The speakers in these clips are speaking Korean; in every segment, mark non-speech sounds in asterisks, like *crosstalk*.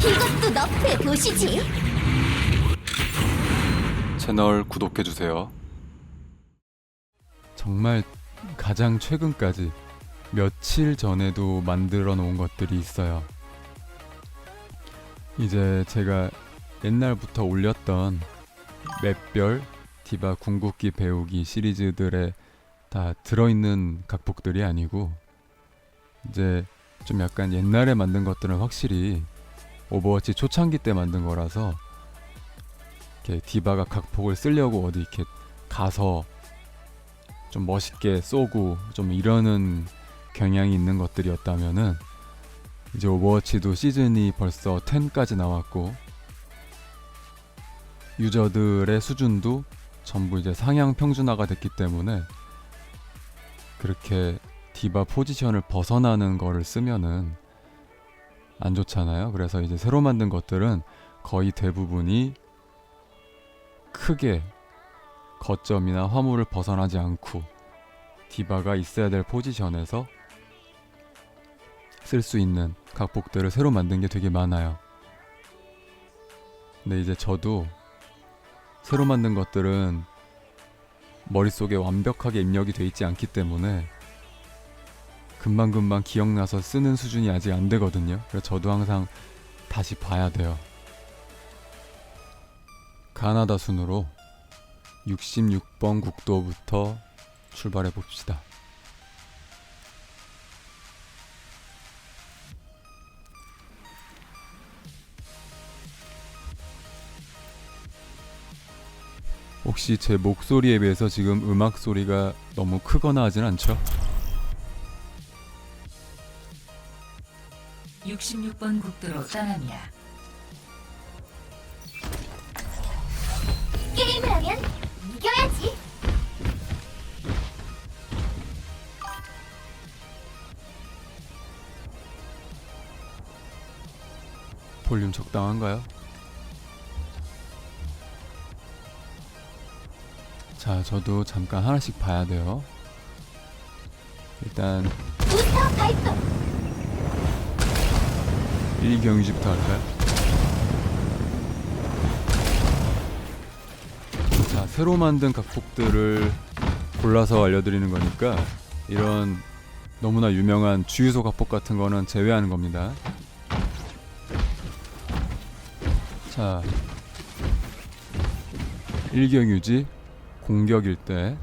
이것도 너프해 보시지. 채널 구독해 주세요. 정말 가장 최근까지 며칠 전에도 만들어 놓은 것들이 있어요. 이제 제가 옛날부터 올렸던 맵별 디바 궁극기 배우기 시리즈들에 다 들어있는 각복들이 아니고 이제 좀 약간 옛날에 만든 것들은 확실히 오버워치 초창기 때 만든 거라서 이렇게 디바가 각폭을 쓰려고 어디 이렇게 가서 좀 멋있게 쏘고 좀 이러는 경향이 있는 것들이었다면은 이제 오버워치도 시즌이 벌써 10까지 나왔고 유저들의 수준도 전부 이제 상향 평준화가 됐기 때문에 그렇게 디바 포지션을 벗어나는 거를 쓰면은 안 좋잖아요. 그래서 이제 새로 만든 것들은 거의 대부분이 크게 거점이나 화물을 벗어나지 않고 디바가 있어야 될 포지션에서 쓸 수 있는 각복들을 새로 만든 게 되게 많아요. 근데 이제 저도 새로 만든 것들은 머릿속에 완벽하게 입력이 돼 있지 않기 때문에 금방금방 기억나서 쓰는 수준이 아직 안 되거든요. 그래서 저도 항상 다시 봐야 돼요. 가나다 순으로 66번 국도부터 출발해 봅시다. 혹시 제 목소리에 비해서 지금 음악 소리가 너무 크거나 하진 않죠? 66번 국도로 떠납니다. 게임을 하면 이겨야지. 볼륨 적당한가요? 자, 저도 잠깐 하나씩 봐야 돼요. 일단 부스터 발동. 1경유지부터 할까요? 자, 새로 만든 각폭들을 골라서 알려드리는 거니까 이런 너무나 유명한 주유소 각폭 같은 거는 제외하는 겁니다. 자, 1경유지 공격일 때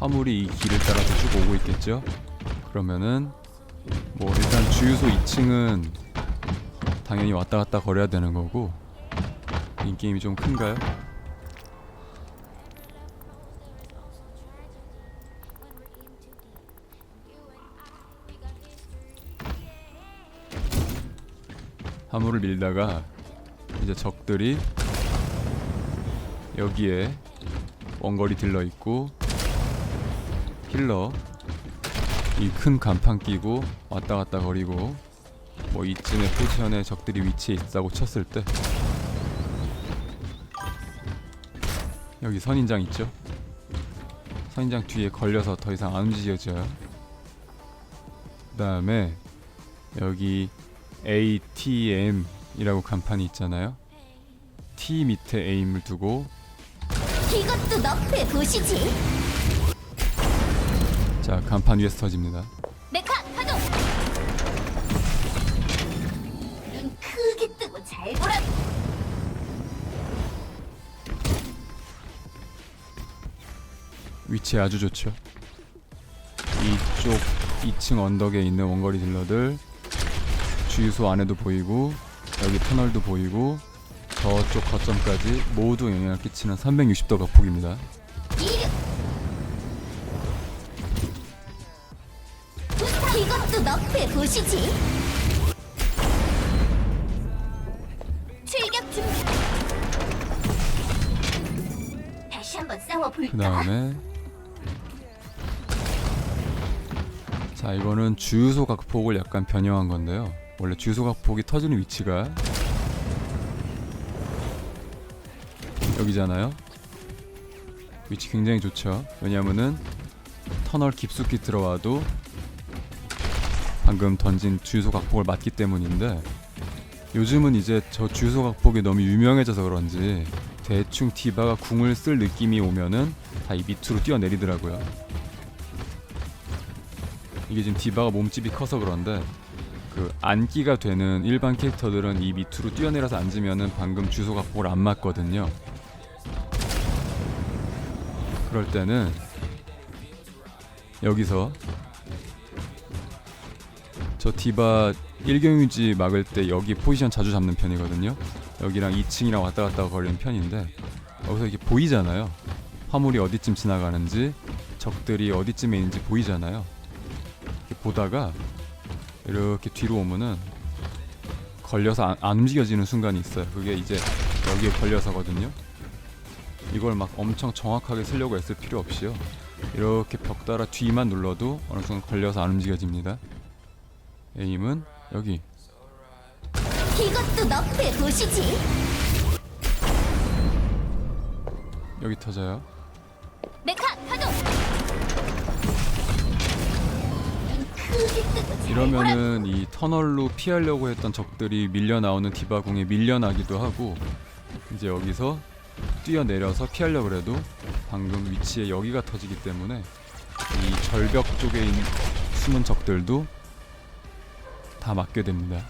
화물이 이 길을 따라서 쭉 오고 있겠죠? 그러면은 뭐 일단 주유소 2층은 당연히 왔다 갔다 거려야 되는 거고 인게임이 좀 큰가요? 화물을 밀다가 이제 적들이 여기에 원거리 딜러 있고 힐러 이 큰 간판 끼고 왔다 갔다 거리고 뭐 이쯤의 포지션에 적들이 위치해 있다고 쳤을 때 여기 선인장 있죠? 선인장 뒤에 걸려서 더 이상 안 움직여져요. 그 다음에 여기 ATM이라고 간판이 있잖아요. T 밑에 에임을 두고 이것도 너프해 보시지. 자 간판 위에서 터집니다. 메카 가동. 눈 크게 뜨고 잘 보라. 위치 아주 좋죠. 이쪽 2층 언덕에 있는 원거리 딜러들 주유소 안에도 보이고 여기 터널도 보이고 저쪽 거점까지 모두 영향을 끼치는 360도 각폭입니다. 너프해 보시지. 출격 준비. 다시 한번 싸워 볼까? 그 다음에 자 이거는 주유소 각폭을 약간 변형한 건데요. 원래 주유소 각폭이 터지는 위치가 여기잖아요. 위치 굉장히 좋죠. 왜냐면은 터널 깊숙이 들어와도 방금 던진 주유소 각폭을 맞기 때문인데 요즘은 이제 저 주유소 각폭이 너무 유명해져서 그런지 대충 디바가 궁을 쓸 느낌이 오면은 다 이 밑으로 뛰어내리더라고요. 이게 지금 디바가 몸집이 커서 그런데 그 안기가 되는 일반 캐릭터들은 이 밑으로 뛰어내려서 앉으면은 방금 주소 각폭을 안 맞거든요. 그럴 때는 여기서 저 디바 1경유지 막을 때 여기 포지션 자주 잡는 편이거든요. 여기랑 2층이랑 왔다 갔다 거리는 편인데 여기서 이게 보이잖아요. 화물이 어디쯤 지나가는지 적들이 어디쯤에 있는지 보이잖아요. 이렇게 보다가 이렇게 뒤로 오면은 걸려서 안, 안 움직여지는 순간이 있어요. 그게 이제 여기에 걸려서거든요. 이걸 막 엄청 정확하게 쓰려고 애쓸 필요 없이요. 이렇게 벽 따라 뒤만 눌러도 어느 순간 걸려서 안 움직여집니다. 에임은 여기 이것도 너프해 보시지. 여기 터져요. 메카 파동. 눈 크게 뜨고 잘 보라. 이러면은 이 터널로 피하려고 했던 적들이 밀려 나오는 디바궁에 밀려나기도 하고 이제 여기서 뛰어내려서 피하려고 해도 방금 위치에 여기가 터지기 때문에 이 절벽 쪽에 있는 숨은 적들도 다 맞게 됩니다.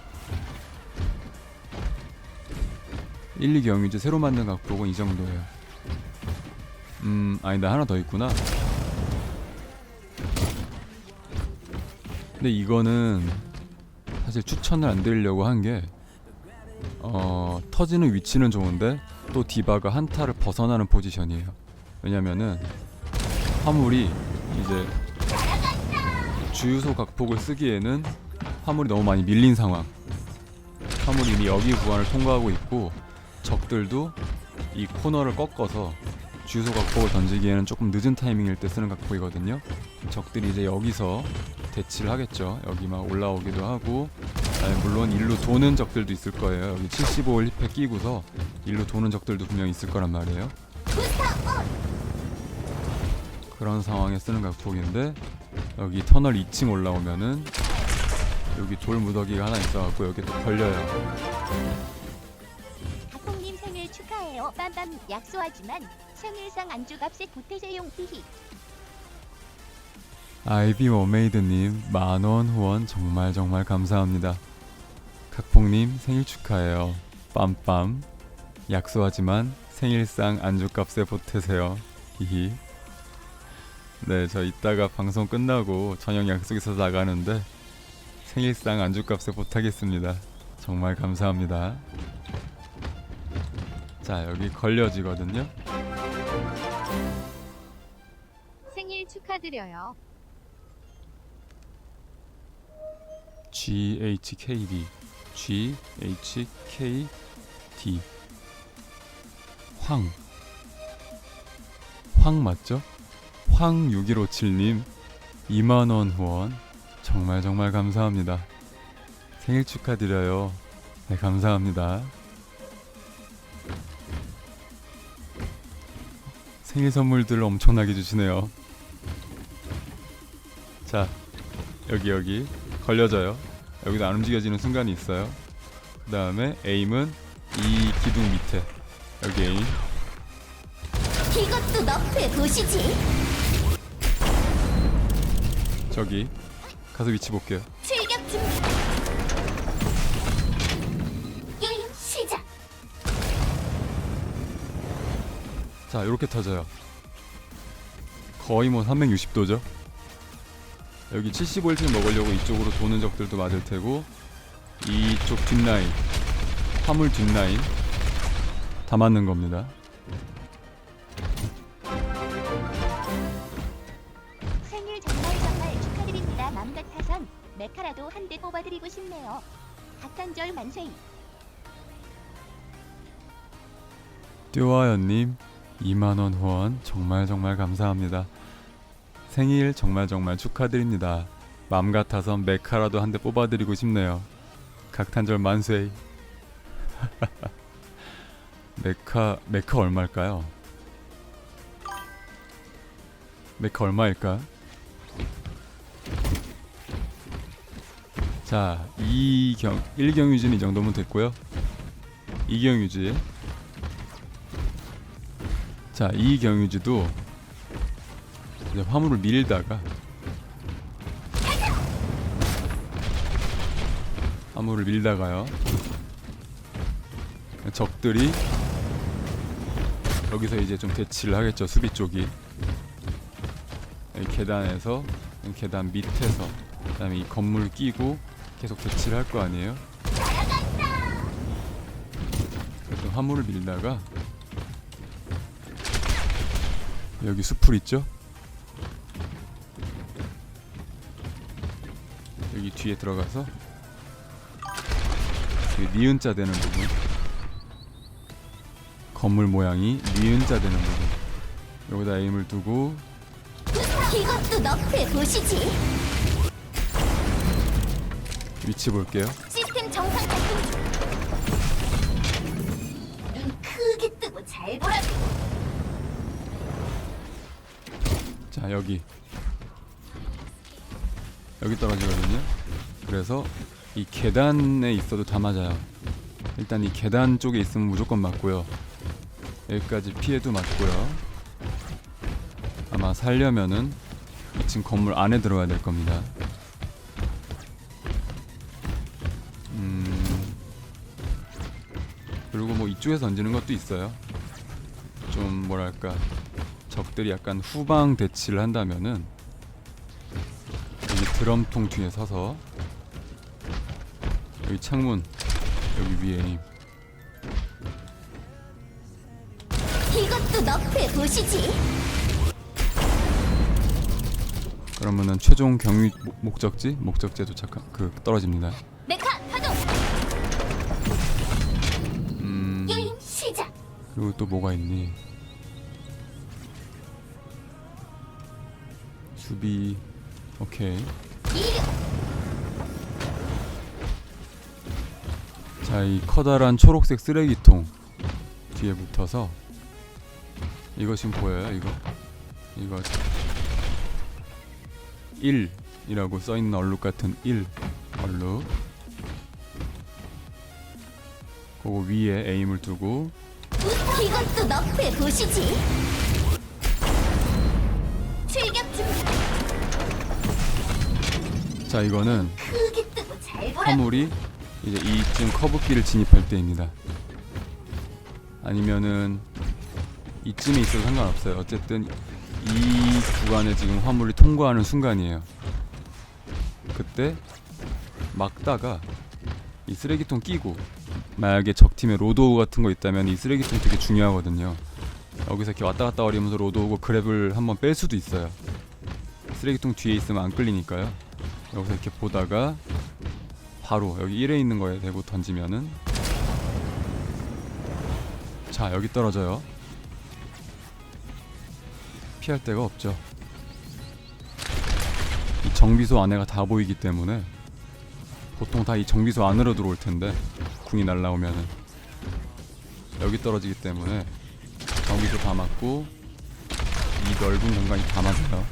1, 2 경유제 새로 만든 각복은 이 정도예요. 음, 아니다 하나 더 있구나. 근데 이거는 사실 추천을 안 드리려고 한 게 어, 터지는 위치는 좋은데 또 디바가 한타를 벗어나는 포지션이에요. 왜냐면은 화물이 이제 주유소 각폭을 쓰기에는 화물이 너무 많이 밀린 상황. 화물이 이미 여기 구간을 통과하고 있고 적들도 이 코너를 꺾어서 주유소 각폭을 던지기에는 조금 늦은 타이밍일 때 쓰는 각폭이거든요. 적들이 이제 여기서 대치를 하겠죠. 여기 막 올라오기도 하고, 아니, 물론 일로 도는 적들도 있을 거예요. 여기 75를 힙에 끼고서 일로 도는 적들도 분명 있을 거란 말이에요. 그런 상황에 쓰는 각폭인데 여기 터널 2층 올라오면은 여기 돌 무더기가 하나 있어갖고 여기 또 걸려요. 각홍님 생일 축하해요. 빰빰 약소하지만 생일상 안주값에 보태세용 히히. 아이비 워메이드님 만원 후원 정말 정말 감사합니다. 각폭님 생일 축하해요. 빰빰 약소하지만 생일상 안주값에 보태세요. 히히. 네, 저 이따가 방송 끝나고 저녁 약속 있어서 나가는데 생일상 안주값에 보태겠습니다. 정말 감사합니다. 자, 여기 걸려지거든요. 생일 축하드려요. GHKD GHKD 황. 황 맞죠? 황6157님 2만원 후원 정말 정말 감사합니다. 생일 축하드려요. 네, 감사합니다. 생일 선물들 엄청나게 주시네요. 자, 여기 여기 걸려져요. 여기도 안 움직여지는 순간이 있어요. 그 다음에 에임은 이 기둥 밑에 여기 에임 이것도 너프해 보시지. 저기 가서 위치 볼게요. 출격 준비. 게임 시작. 자 이렇게 터져요. 거의 뭐 360도죠. 여기 75일쯤 먹으려고 이쪽으로 도는 적들도 맞을 테고 이쪽 뒷라인 화물 뒷라인 다 맞는 겁니다. 메카라도 한 대 뽑아드리고 싶네요. 박한절 만세. 듀아연님 2만원 후원 정말 정말 감사합니다. 생일 정말 정말 축하드립니다. 맘 같아선 메카라도 한 대 뽑아드리고 싶네요. 각탄절 만세. *laughs* 메카 메카 얼마일까요? 메카 얼마일까? 자, 이경 1경 유지는 이 정도면 됐고요. 2경 유지. 자, 2경 유지도 이제 화물을 밀다가 화물을 밀다가요. 적들이 여기서 이제 좀 대치를 하겠죠. 수비 쪽이. 이 계단에서 이 계단 밑에서 그다음에 이 건물 끼고 계속 대치를 할 거 아니에요. 그래서 화물을 밀다가 여기 수풀 있죠? 여기 뒤에 들어가서 니은자 되는 부분 건물 모양이 니은자 되는 부분 여기다 에임을 두고 이것도 너프해 보시지. 위치 볼게요. 시스템 정상 작동 중. 눈 크게 뜨고 잘 보라고. 자 여기 여기 떨어지거든요 그래서 이 계단에 있어도 다 맞아요 일단 이 계단 쪽에 있으면 무조건 맞고요 여기까지 피해도 맞고요 아마 살려면은 2층 건물 안에 들어가야 될 겁니다 이쪽에서 던지는 것도 있어요 좀 뭐랄까 적들이 약간 후방 대치를 한다면은 여기 드럼통 뒤에 서서 여기 창문 여기 위에 이것도 너프해 보시지. 그러면은 최종 목- 목적지 목적지에 도착한 그 떨어집니다. 메카 그리고 또 뭐가 있니? 수비 오케이. 자 이 커다란 초록색 쓰레기통 뒤에 붙어서 이거 지금 보여요 이거 이거 1 이라고 써있는 얼룩 같은 1 얼룩 그거 위에 에임을 두고 이것도 너프해 보시지. 출격 준비. 자 이거는 크게 뜨고 잘 보라고. 화물이 이제 이쯤 커브길을 진입할 때입니다. 아니면은 이쯤에 있어도 상관없어요. 어쨌든 이 구간에 지금 화물이 통과하는 순간이에요. 그때 막다가 이 쓰레기통 끼고 만약에 적 팀에 로드오우 같은 거 있다면 이 쓰레기통 되게 중요하거든요. 여기서 이렇게 왔다 갔다 거리면서 로드오고 그랩을 한번 뺄 수도 있어요. 쓰레기통 뒤에 있으면 안 끌리니까요. 여기서 이렇게 보다가 바로 여기 1에 있는 거에 대고 던지면은 자 여기 떨어져요 피할 데가 없죠 이 정비소 안에가 다 보이기 때문에 보통 다 이 정비소 안으로 들어올 텐데 궁이 날라오면은 여기 떨어지기 때문에 정비소 다 맞고 이 넓은 공간이 다 맞아요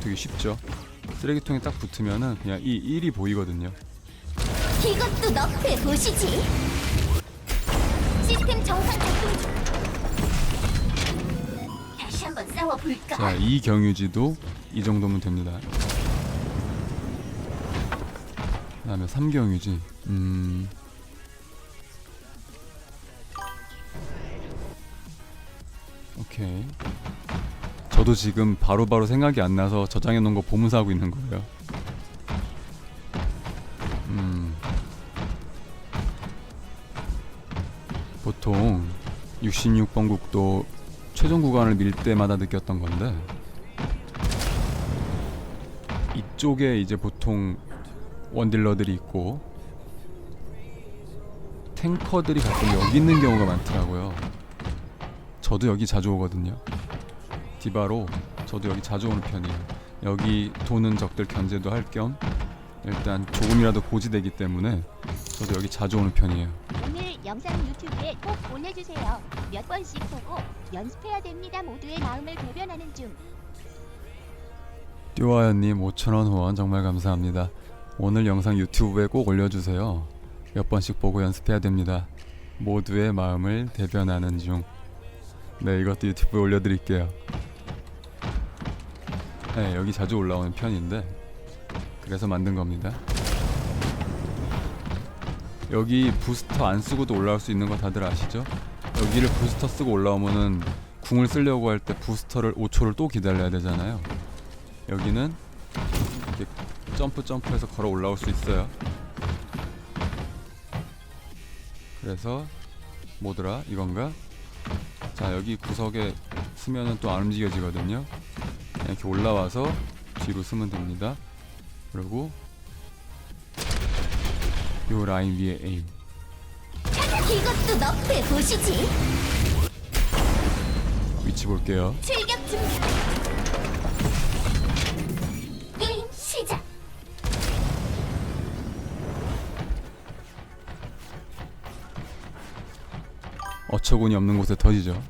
되게 쉽죠 쓰레기통에 딱 붙으면은 그냥 이 1이 보이거든요. 이것도 너프해 보시지. 시스템 정상 작동 중. 다시 한번 싸워 볼까? 자, 이 경유지도 이 정도면 됩니다. 그 다음에 3경유지. 음. 오케이. 저도 지금 바로 바로 생각이 안 나서 저장해 놓은 거 보면서 하고 있는 거예요. 음. 보통 66번 국도 최종 구간을 밀 때마다 느꼈던 건데 이쪽에 이제 보통 원딜러들이 있고 탱커들이 가끔 여기 있는 경우가 많더라고요. 저도 여기 자주 오거든요. 디바로 저도 여기 자주 오는 편이에요. 여기 도는 적들 견제도 할 겸 일단 조금이라도 고지되기 때문에 저도 여기 자주 오는 편이에요. 오늘 영상 유튜브에 꼭 올려주세요. 몇 번씩 보고 연습해야 됩니다. 모두의 마음을 대변하는 중. 띠와연님 5천원 후원 정말 감사합니다. 오늘 영상 유튜브에 꼭 올려주세요. 몇 번씩 보고 연습해야 됩니다. 모두의 마음을 대변하는 중. 네, 이것도 유튜브에 올려드릴게요. 네, 여기 자주 올라오는 편인데 그래서 만든 겁니다. 여기 부스터 안 쓰고도 올라올 수 있는 거 다들 아시죠? 여기를 부스터 쓰고 올라오면은 궁을 쓰려고 할 때 부스터를 5초를 또 기다려야 되잖아요. 여기는 점프 점프해서 걸어 올라올 수 있어요. 그래서 뭐더라 이건가? 자 여기 구석에 쓰면은 또 안 움직여지거든요. 이렇게 올라와서 뒤로 쓰면 됩니다. 그리고 요 라인 위에 에임. 이것도 너프해 보시지. 위치 볼게요. 출격 준비. 어처구니 없는 곳에 터지죠.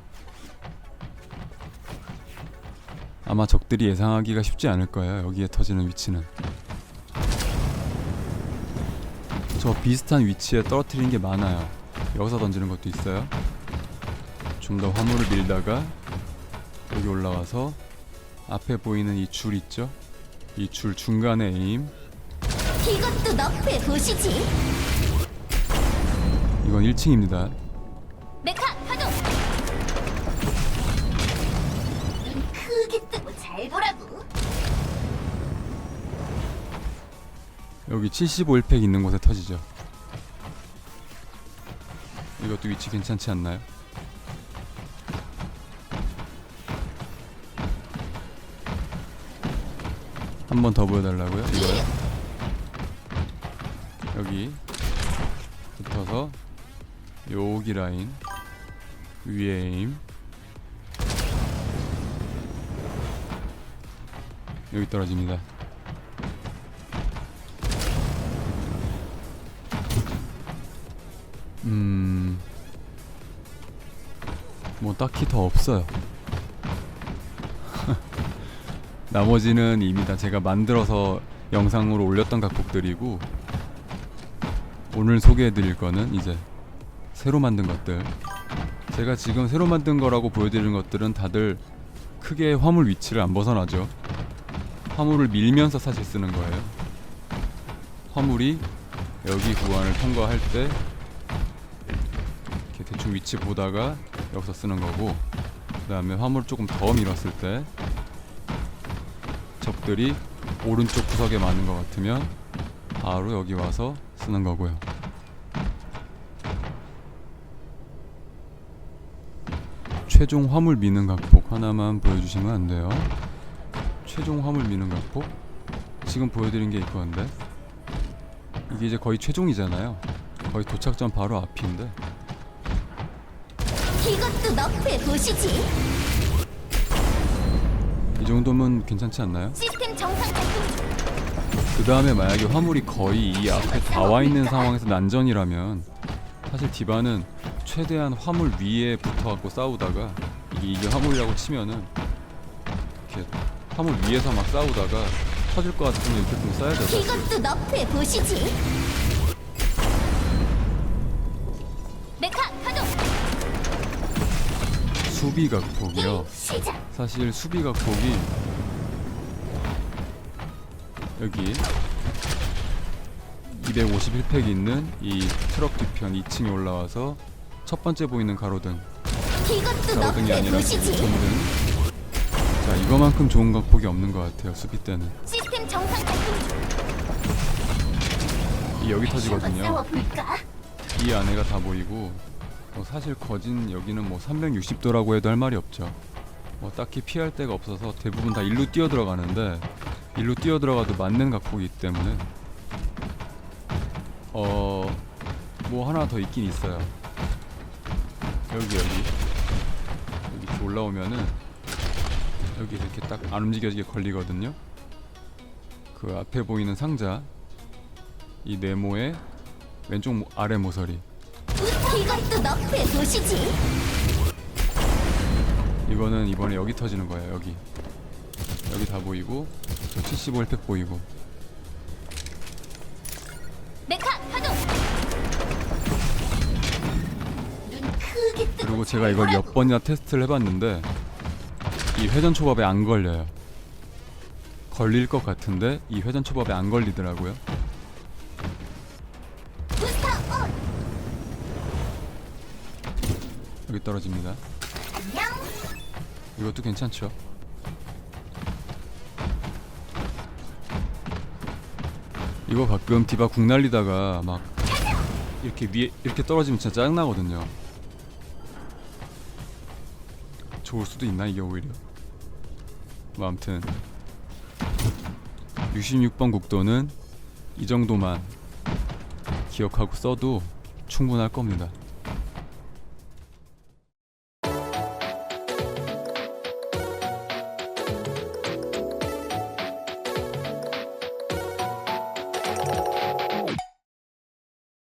아마 적들이 예상하기가 쉽지 않을 거예요. 여기에 터지는 위치는. 저 비슷한 위치에 떨어뜨리는 게 많아요. 여기서 던지는 것도 있어요. 좀 더 화물을 밀다가 여기 올라와서 앞에 보이는 이 줄 있죠? 이 줄 중간에 에임. 이것도 너프해 보시지. 이건 1층입니다. 눈 크게 뜨고 잘 보라고. 여기 75 1팩 있는 곳에 터지죠. 이것도 위치 괜찮지 않나요? 한 번 더 보여달라고요? 이거요? 여기 붙어서 여기 라인 위에 에임 여기 떨어집니다. 음, 뭐 딱히 더 없어요. *laughs* 나머지는 이미 다 제가 만들어서 영상으로 올렸던 각곡들이고 오늘 소개해드릴 거는 이제 새로 만든 것들. 제가 지금 새로 만든 거라고 보여드리는 것들은 다들 크게 화물 위치를 안 벗어나죠. 화물을 밀면서 사실 쓰는 거예요. 화물이 여기 구간을 통과할 때 이렇게 대충 위치 보다가 여기서 쓰는 거고 그 다음에 화물을 조금 더 밀었을 때 적들이 오른쪽 구석에 많은 것 같으면 바로 여기 와서 쓰는 거고요 최종 화물 미는 각폭 하나만 보여주시면 안 돼요 최종 화물 미는 각폭 지금 보여드린 게 있건데 이게 이제 거의 최종이잖아요 거의 도착점 바로 앞인데 이것도 너프해 보시지. 이 정도면 괜찮지 않나요? 시스템 정상 작동 중. 그 다음에 만약에 화물이 거의 이 앞에 다 와 있는 상황에서 난전이라면 사실 디바는 최대한 화물 위에 붙어갖고 싸우다가 이게, 이게 화물이라고 치면은 이렇게 화물 위에서 막 싸우다가 터질 것 같으면 이렇게 좀 써야 되죠. 이것도 너프해 보시지. 메카 파동. 수비 각폭이요. 시작. 사실 수비 각폭이 여기 251팩 있는 이 트럭 뒤편 2층에 올라와서 첫 번째 보이는 가로등 이것도 가로등이 너프해 아니라 보시지. 전등 자 이거만큼 좋은 각폭이 없는 것 같아요 수비 때는. 시스템 정상 작동 중. 이 여기 터지거든요. 싸워볼까? 이 안에가 다 보이고 뭐 사실 거진 여기는 뭐 360도라고 해도 할 말이 없죠. 뭐 딱히 피할 데가 없어서 대부분 다 일로 뛰어 들어가는데 일로 뛰어 들어가도 맞는 각폭이기 때문에. 어 뭐 하나 더 있긴 있어요. 여기 여기. 여기 이렇게 올라오면은 여기 이렇게 딱 안 움직여지게 걸리거든요 그 앞에 보이는 상자 이 네모의 왼쪽 모- 아래 모서리 이것도 너프해 보시지. 이거는 이번에 여기 터지는 거예요 여기 여기 다 보이고 저 75 힐팩 보이고 메카 파동. 그리고 제가 잘 이걸. 몇 번이나 테스트를 해봤는데 이 회전 초밥에 안 걸려요. 걸릴 것 같은데 이 회전 초밥에 안 걸리더라고요. 여기 떨어집니다. 이것도 괜찮죠? 이거 가끔 디바 궁 날리다가 막 이렇게 위에 이렇게 떨어지면 진짜 짜증 나거든요. 좋을 수도 있나 이게 오히려. 뭐 아무튼 66번 국도는 이 정도만 기억하고 써도 충분할 겁니다.